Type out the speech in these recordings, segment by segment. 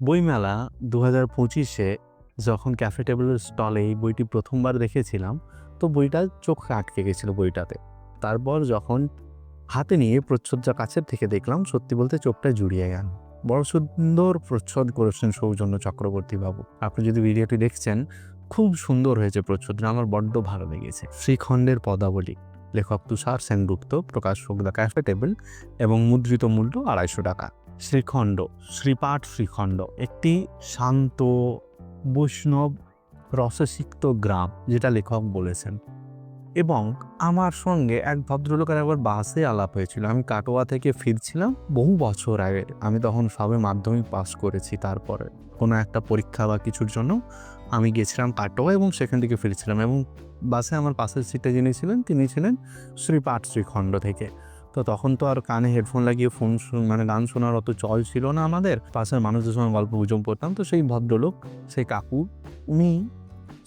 বইমেলা দু হাজার পঁচিশে যখন ক্যাফে টেবিলের স্টলে এই বইটি প্রথমবার দেখেছিলাম, তো বইটা চোখ আটকে গেছিল বইটাতে। তারপর যখন হাতে নিয়ে প্রচ্ছদটা কাছের থেকে দেখলাম, সত্যি বলতে চোখটা জুড়িয়ে গেল। বড় সুন্দর প্রচ্ছদ করেছেন সৌজন্য চক্রবর্তী বাবু। আপনি যদি ভিডিওটি দেখছেন, খুব সুন্দর হয়েছে প্রচ্ছদটা, আমার বড্ড ভালো লেগেছে। শ্রীখণ্ডের পদাবলী, লেখক তুষার সেনগুপ্ত, প্রকাশক দ্য ক্যাফে টেবিল এবং মুদ্রিত মূল্য আড়াইশো টাকা। শ্রীখণ্ড, শ্রীপাঠ শ্রীখণ্ড, একটি শান্ত বৈষ্ণব রসসিক্ত গ্রাম, যেটা লেখক বলেছেন। এবং আমার সঙ্গে এক ভদ্রলোকের একবার বাসে আলাপ হয়েছিল। আমি কাটোয়া থেকে ফিরছিলাম বহু বছর আগে। আমি তখন সবে মাধ্যমিক পাস করেছি তারপরে। কোনো একটা পরীক্ষা বা কিছুর জন্য আমি গেছিলাম কাটোয়া এবং সেখান থেকে ফিরছিলাম এবং বাসে আমার পাশের সিটে যিনি ছিলেন, তিনি ছিলেন শ্রীপাঠ শ্রীখণ্ড থেকে। তো তখন তো আর কানে হেডফোন লাগিয়ে ফোন মানে গান শোনার অত চল ছিল না আমাদের। পাশের মানুষদের সঙ্গে গল্প গুজব করতাম। তো সেই ভদ্রলোক, সেই কাকু, উনি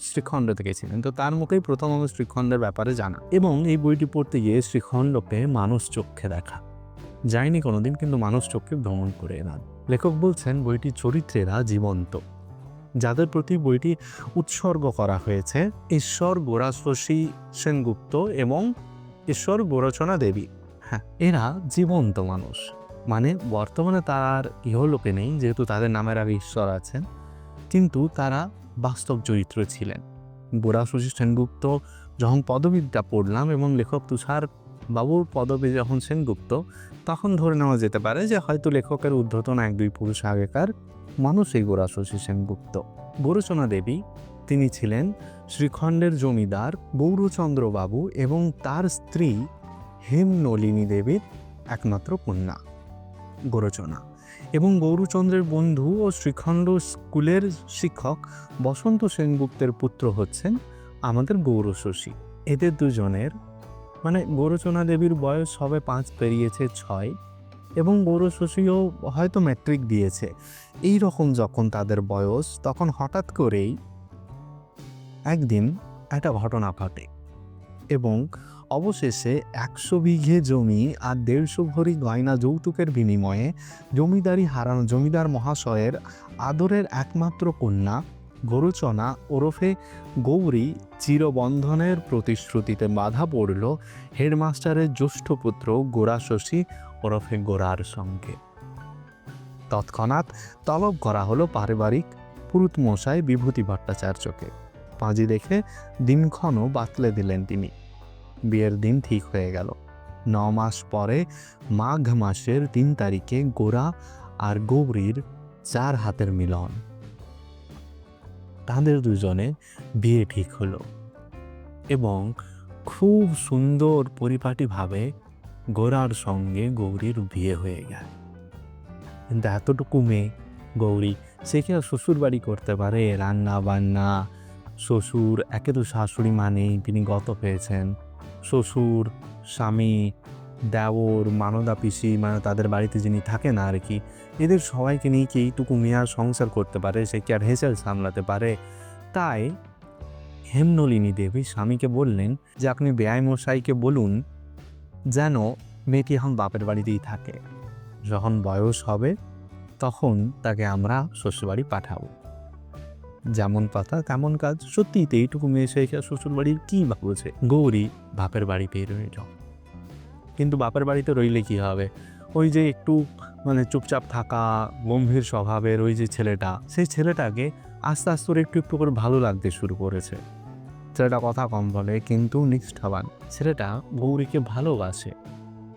শ্রীখণ্ড থেকে ছিলেন তো তার মুখেই প্রথম আমি শ্রীখণ্ডের ব্যাপারে জানা। এবং এই বইটি পড়তে গিয়ে শ্রীখণ্ডকে মানুষ চক্ষে দেখা। যায়নি কোনোদিন, কিন্তু মানুষ চক্ষে ভ্রমণ করে এলাম লেখক বলছেন বইটির চরিত্রেরা জীবন্ত। যাদের প্রতি বইটি উৎসর্গ করা হয়েছে, ঈশ্বর গোরাশী সেনগুপ্ত এবং ঈশ্বর গোরচনা দেবী। এরা জীবন্ত মানুষ। মানে বর্তমানে তার ইহলোকে নেই, যেহেতু তাদের নামের আগে ঈশ্বর আছেন, কিন্তু তারা বাস্তব চরিত্র ছিলেন। গোড়াশশী সেনগুপ্ত, যখন পদবীটা পড়লাম এবং লেখক তুষার বাবুর পদবী যখন সেনগুপ্ত, তখন ধরে নেওয়া যেতে পারে যে হয়তো লেখকের উদ্ধতন এক দুই পুরুষ আগেকার মানুষ এই গোড়াশশী সেনগুপ্ত। গোরচনা দেবী, তিনি ছিলেন শ্রীখণ্ডের জমিদার গৌরচন্দ্র বাবু এবং তার স্ত্রী হেমনলিনী দেবীর একমাত্র কন্যা, গোরচনা। এবং গৌরচন্দ্রের বন্ধু ও শ্রীখণ্ড স্কুলের শিক্ষক বসন্ত সেনগুপ্তের পুত্র হচ্ছেন আমাদের গৌরশশী। এদের দুজনের মানে গৌরচনা দেবীর বয়স হবে পাঁচ, পেরিয়েছে ছয়, এবং গৌরশশীও হয়তো ম্যাট্রিক দিয়েছে। এই রকম যখন তাদের বয়স, তখন হঠাৎ করেই একদিন একটা ঘটনা ঘটে এবং অবশেষে একশো বিঘে জমি আর দেড়শো ভরি গয়না যৌতুকের বিনিময়ে জমিদারি হারানো জমিদার মহাশয়ের আদরের একমাত্র কন্যা গরুচনা ওরফে গৌরী চিরবন্ধনের প্রতিশ্রুতিতে বাধা পড়ল হেডমাস্টারের জ্যেষ্ঠ পুত্র গোড়াশশী ওরফে গোড়ার সঙ্গে। তৎক্ষণাৎ তলব করা হলো পারিবারিক পুরুত মশাই বিভূতি ভট্টাচার্যকে। পাঁজি দেখে দিনক্ষণও বাতলে দিলেন তিনি। বিয়ের দিন ঠিক হয়ে গেল। ন মাস পরে মাঘ মাসের তিন তারিখে গোরা আর গৌরীর চার হাতের মিলন। তাদের দুজনে বিয়ে ঠিক হলো এবং খুব সুন্দর পরিপাটিভাবে গোরার সঙ্গে গৌরীর বিয়ে হয়ে গেল। কিন্তু এতটুকু মেয়ে গৌরী, সে কি আর শ্বশুর বাড়ি করতে পারে? রান্না বান্না শ্বশুর, একে তো শাশুড়ি মানেই, তিনি গত হয়েছেন শ্বশুর, স্বামী, দেওর মানদা পিসি মানে তাদের বাড়িতে যিনি থাকেন আর কি এদের সবাইকে নিয়ে কি এইটুকু মেয়ার সংসার করতে পারে? সে কি আর হেসেল সামলাতে পারে? তাই হেমনলিনী দেবী স্বামীকে বললেন যে আপনি মশাইকে বলুন যেন মেয়েটি এখন বাপের বাড়িতেই থাকে। যখন বয়স হবে তখন তাকে আমরা শ্বশুরবাড়ি পাঠাবো। যেমন পাতা, তেমন কাজ। সত্যিই তো এইটুকু মেয়ে সে শ্বশুর বাড়ির কী বা গৌরী বাপের বাড়ি পেয়ে রইল কিন্তু বাপের বাড়িতে রইলে কি হবে? ওই যে একটু মানে চুপচাপ থাকা, গম্ভীর স্বভাবের ওই যে ছেলেটা, সেই ছেলেটাকে আস্তে আস্তে ওর একটু একটু করে ভালো লাগতে শুরু করেছে। ছেলেটা কথা কম বলে, কিন্তু নিষ্ঠাবান। ছেলেটা গৌরীকে ভালোবাসে।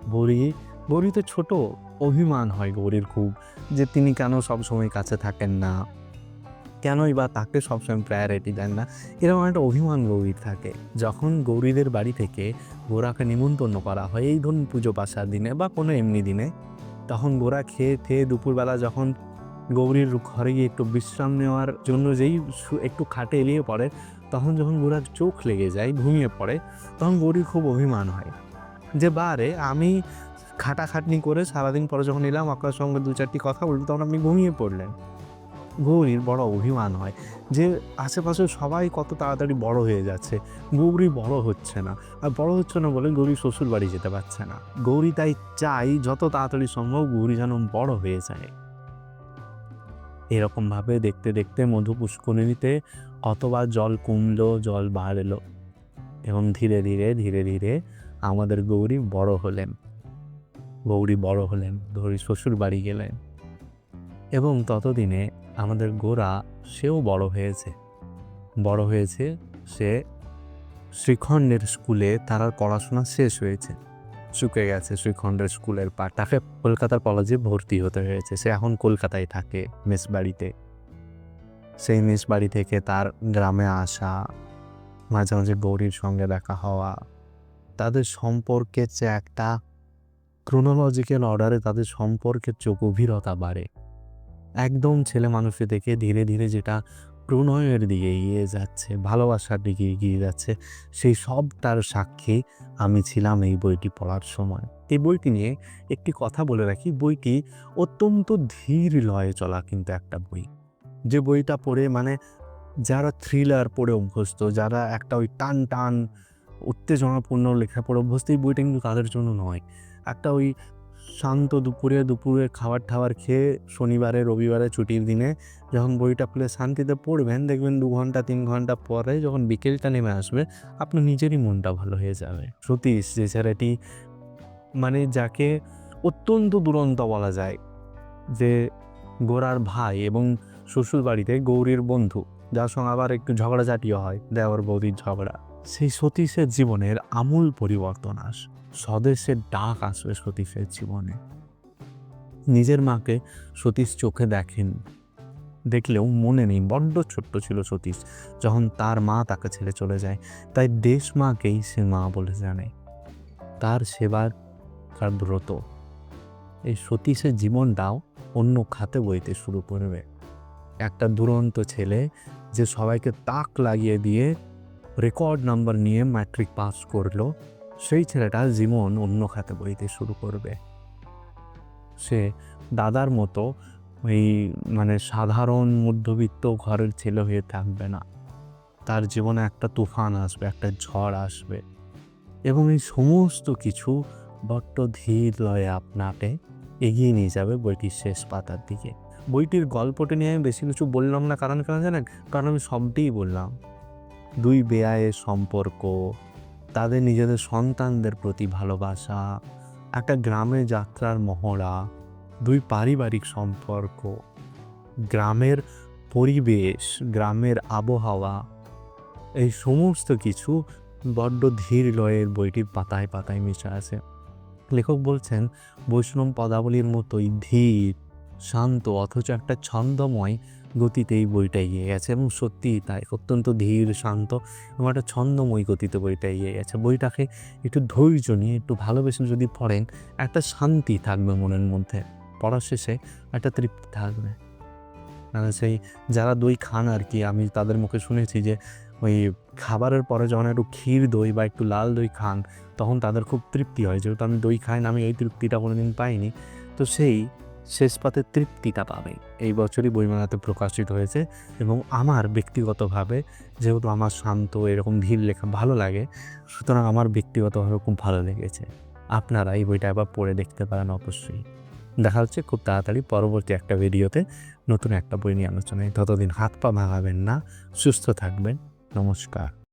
গৌরী গৌরী তো ছোট, অভিমান হয় গৌরীর খুব যে তিনি কেন সবসময় কাছে থাকেন না। কেনই বা তাকে সবসময় প্রায়োরিটি দেন না, এরকম একটা অভিমান গৌরীর থাকে। যখন গৌরীদের বাড়ি থেকে গোরাকে নিমন্ত্রণ করা হয়, এই ধরুন পুজো পাশার দিনে বা কোনো এমনি দিনে, তখন গোরা খেয়ে খেয়ে দুপুরবেলা যখন গৌরীর ঘরে গিয়ে একটু বিশ্রাম নেওয়ার জন্য যেই একটু খাটে এলিয়ে পড়ে, তখন যখন গোরার চোখ লেগে যায়, ঘুমিয়ে পড়ে, তখন গৌরীর খুব অভিমান হয়। যে বারে আমি খাটাখাটনি করে সারাদিন পরে যখন এলাম, আপনার সঙ্গে দু চারটি কথা বলব তখন আপনি ঘুমিয়ে পড়লেন। গৌরীর বড় অভিমান হয় যে আশেপাশে সবাই কত তাড়াতাড়ি বড় হয়ে যাচ্ছে। গৌরী বড় হচ্ছে না। আর বড় হচ্ছে না বলে গৌরী শ্বশুর বাড়ি যেতে পারছে না। গৌরী তাই চাই যত তাড়াতাড়ি সম্ভব গৌরী যেন বড় হয়ে যায়। এরকমভাবে দেখতে দেখতে মধু পুষ্করিণীতে কতবার জল কমলো, জল বাড়লো এবং ধীরে ধীরে ধীরে ধীরে আমাদের গৌরী বড় হলেন। গৌরী বড় হলেন গৌরী শ্বশুর বাড়ি গেলেন এবং ততদিনে আমাদের গোরা সেও বড় হয়েছে। বড় হয়েছে সে শ্রীখণ্ডের স্কুলে তার আর পড়াশোনা শেষ হয়েছে। শুকে গেছে শ্রীখণ্ডের স্কুলের পা তাকে কলকাতার কলেজে ভর্তি হতে হয়েছে। সে এখন কলকাতায় থাকে মেস বাড়িতে সেই মেস বাড়ি থেকে তার গ্রামে আসা, মাঝে মাঝে গৌরীর সঙ্গে দেখা হওয়া, তাদের সম্পর্কের যে একটা ক্রোনোলজিক্যাল অর্ডারে তাদের সম্পর্কের যে গভীরতা বাড়ে। একদম ছেলে মানুষের থেকে ধীরে ধীরে যেটা প্রণয়ের দিকে এগিয়ে যাচ্ছে, ভালোবাসার দিকে এগিয়ে যাচ্ছে, সেই সব তার সাক্ষী আমি ছিলাম এই বইটি পড়ার সময়। এই বইটি নিয়ে একটি কথা বলে রাখি, বইটি অত্যন্ত ধীর লয়ে চলা কিন্তু একটা বই। যে বইটা পড়ে মানে যারা থ্রিলার পড়ে অভ্যস্ত, যারা একটা ওই টান টান উত্তেজনাপূর্ণ লেখা পড়ে অভ্যস্ত, এই বইটা কিন্তু তাদের জন্য নয়। একটা ওই শান্ত দুপুরে দুপুরে খাবার টাবার খেয়ে শনিবারে, রবিবারে ছুটির দিনে যখন বইটা খুলে শান্তিতে পড়বেন, দেখবেন দু ঘণ্টা, তিন ঘণ্টা পরে যখন বিকেলটা নেমে আসবে, আপনার নিজেরই মনটা ভালো হয়ে যাবে। সতীশ যে ছেলেটি মানে যাকে অত্যন্ত দুরন্ত বলা যায়, যে গোরার ভাই এবং শ্বশুর বাড়িতে গৌরীর বন্ধু, যার সঙ্গে আবার একটু ঝগড়াঝাটিও হয় দেওয়ার বৌদির ঝগড়া। সেই সতীশের জীবনের আমূল পরিবর্তন আস, স্বদেশের ডাক আসবে সতীশের জীবনে। নিজের মাকে সতীশ চোখে দেখেন, দেখলেও মনে নেই, বড্ড ছোট্ট ছিল সতীশ, যখন তার মা তাকে ছেড়ে চলে যায়, তাই দেশ মাকেই সে মা বলে জানে। তার সেবার তার ব্রত? এই সতীশের জীবনটাও অন্য খাতে বইতে শুরু করবে। একটা দুরন্ত ছেলে যে সবাইকে তাক লাগিয়ে দিয়ে রেকর্ড নাম্বার নিয়ে ম্যাট্রিক পাস করল, সেই ছেলেটা জীবন অন্য খাতে বইতে শুরু করবে। সে দাদার মতো ওই মানে সাধারণ মধ্যবিত্ত ঘরের ছেলে হয়ে থাকবে না। তার জীবনে একটা তুফান আসবে, একটা ঝড় আসবে এবং এই সমস্ত কিছু বট্ট ধীর লয়ে আপনাকে এগিয়ে নিয়ে যাবে বইটির শেষ পাতার দিকে। বইটির গল্পটি নিয়ে আমি বেশি কিছু বললাম না, কারণ কেন জানেন? কারণ আমি সবটাই বললাম। দুই বেয়ায়ের সম্পর্ক, তাদের নিজেদের সন্তানদের প্রতি ভালোবাসা, একটা গ্রামে যাত্রার মহড়া, দুই পারিবারিক সম্পর্ক। গ্রামের পরিবেশ, গ্রামের আবহাওয়া, এই সমস্ত কিছু বড্ড ধীর লয়ের বইটির পাতায় পাতায় মিশে আছে। লেখক বলছেন, বৈষ্ণব পদাবলীর মতোই ধীর শান্ত অথচ একটা ছন্দময় গতিতে এই বইটা এগিয়ে গেছে এবং সত্যিই তাই, অত্যন্ত ধীর, শান্ত এবং একটা ছন্দময় গতিতে বইটা এগিয়ে গেছে। বইটাকে একটু ধৈর্য নিয়ে, একটু ভালোবেসে যদি পড়েন, একটা শান্তি থাকবে মনের মধ্যে। পড়ার শেষে একটা তৃপ্তি থাকবে। মানে সেই যারা দই খান আর কি, আমি তাদের মুখে শুনেছি যে ওই খাবারের পরে যখন একটু ক্ষীর দই বা একটু লাল দই খান, তখন তাদের খুব তৃপ্তি হয়। যেহেতু আমি দই খাই না, আমি এই তৃপ্তিটা কোনোদিন পাইনি। তো সেই শেষ পাতে তৃপ্তিটা পাবে। এই বছরই বইমেলাতে প্রকাশিত হয়েছে এবং আমার ব্যক্তিগতভাবে যেহেতু আমার শান্ত, এরকম ধীর লেখা ভালো লাগে, সুতরাং আমার ব্যক্তিগতভাবে খুব ভালো লেগেছে। আপনারা এই বইটা আবার পড়ে দেখতে পারেন অবশ্যই। দেখা হচ্ছে খুব তাড়াতাড়ি পরবর্তী একটা ভিডিওতে নতুন একটা বই নিয়ে আলোচনায়। ততদিন হাত পা ভাঙাবেন না, সুস্থ থাকবেন। নমস্কার।